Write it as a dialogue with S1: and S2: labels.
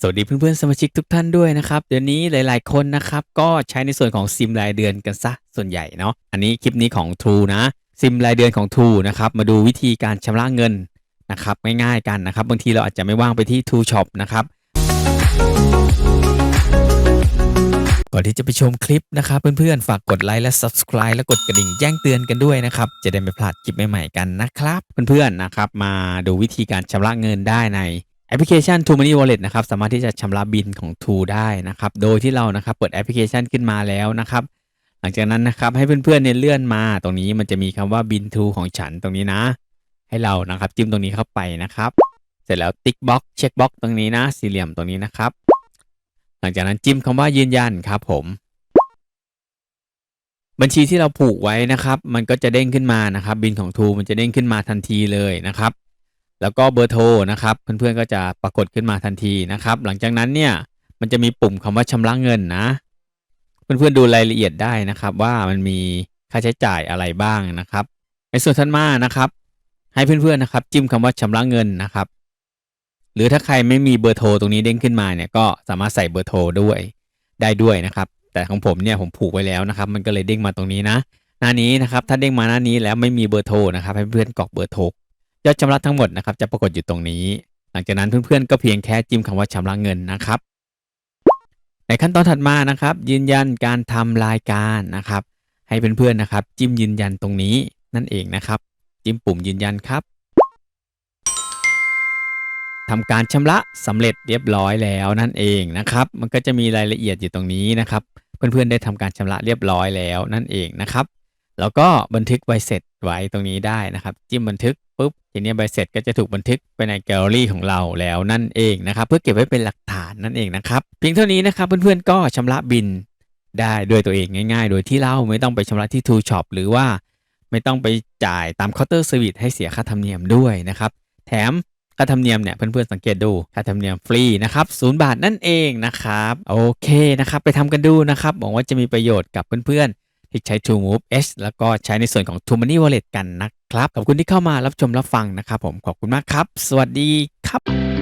S1: สวัสดีเพื่อนๆสมาชิกทุกท่านด้วยนะครับ เดี๋ยวนี้หลายๆคนนะครับ ก็ใช้ในส่วนของซิมรายเดือนกันซะส่วนใหญ่เนาะอันนี้คลิปนี้ของ True นะซิมรายเดือนของ True นะครับมาดูวิธีการชำระเงินนะครับง่ายๆกันนะครับ บางทีเราอาจจะไม่ว่างไปที่ True Shop นะครับก่อนที่จะไปชมคลิปนะครับเพื่อนๆ ฝากกดไลค์และ Subscribe และกดกระดิ่งแจ้งเตือนกันด้วยนะครับ จะได้ไม่พลาดคลิปใหม่ๆกันนะครับ เพื่อนๆนะครับ มาดูวิธีการชำระเงินได้ใน แอปพลิเคชัน True Money Wallet นะครับสามารถที่จะชำระบินของ True ได้นะครับ โดยที่เรานะครับเปิดแอปพลิเคชันขึ้นมาแล้วนะครับ หลังจากนั้นนะครับให้เพื่อนๆเนี่ยเลื่อนมาตรงนี้มันจะมีคำว่าบิน True ของฉันตรงนี้นะ ให้เรานะครับจิ้มตรงนี้เข้าไปนะครับ เสร็จแล้วติ๊กบ็อกเช็คบ็อกตรงนี้นะ สี่เหลี่ยมตรงนี้นะครับ หลังจากนั้นจิ้มคำว่ายืนยันครับผม บัญชีที่เราผูกไว้นะครับ มันก็จะเด้งขึ้นมานะครับ บินของทูมันจะเด้งขึ้นมาทันทีเลยนะครับ แล้วก็เบอร์โทรนะครับ เพื่อนๆก็จะปรากฏขึ้นมาทันทีนะครับ หลังจากนั้นเนี่ยมันจะมีปุ่มคำว่าชำระเงินนะ เพื่อนๆดูรายละเอียดได้นะครับ ว่ามันมีค่าใช้จ่ายอะไรบ้างนะครับ ในส่วนถัดมานะครับ ให้เพื่อนๆนะครับ จิ้มคำว่าชำระเงินนะครับ หรือถ้าใครไม่มีเบอร์โทรตรงนี้เด้งขึ้นมาเนี่ยก็สามารถใส่เบอร์โทรด้วยได้ด้วยนะครับ แต่ของผมเนี่ยผมผูกไว้แล้วนะครับ มันก็เลยเด้งมาตรงนี้นะ หน้านี้นะครับ ถ้าเด้งมาหน้านี้แล้วไม่มีเบอร์โทรนะครับ ให้เพื่อนกรอกเบอร์โทร ยอดชำระทั้งหมดนะครับจะปรากฏอยู่ตรงนี้ หลังจากนั้นเพื่อนๆก็เพียงแค่จิ้มคำว่าชำระเงินนะครับ ในขั้นตอนถัดมานะครับ ยืนยันการทำรายการนะครับ ให้เพื่อนๆนะครับ จิ้มยืนยันตรงนี้นั่นเองนะครับ จิ้มปุ่มยืนยันครับทำการชำระสำเร็จเรียบร้อยแล้วนั่นเองนะครับ มันก็จะมีรายละเอียดอยู่ตรงนี้นะครับ เพื่อนๆได้ทำการชำระเรียบร้อยแล้วนั่นเองนะครับ แล้วก็บันทึกใบเสร็จไว้ตรงนี้ได้นะครับ จิ้มบันทึก ปุ๊บทีนี้ใบเสร็จก็จะถูกบันทึกไปในแกลเลอรี่ของเราแล้วนั่นเองนะครับ เพื่อเก็บไว้เป็นหลักฐานนั่นเองนะครับเพียงเท่านี้นะครับเพื่อนๆก็ชำระบินได้ด้วยตัวเองง่าย ๆ โดยที่เราไม่ต้องไปชำระที่ True Shop หรือว่าไม่ต้องไปจ่ายตามเคาน์เตอร์เซอร์วิสให้เสียค่าธรรมเนียมด้วยนะครับ แถมค่าธรรมเนียมเนี่ยเพื่อนๆสังเกตดูค่าธรรมเนียมฟรีนะครับศูนย์บาทนั่นเองนะครับโอเคนะครับไปทำกันดูนะครับหวังว่าจะมีประโยชน์กับเพื่อนๆที่ใช้ True Move H แล้วก็ใช้ในส่วนของ True Money Wallet กันนะ ครับขอบคุณที่เข้ามารับชมรับฟังนะครับผมขอบคุณมากครับ สวัสดีครับ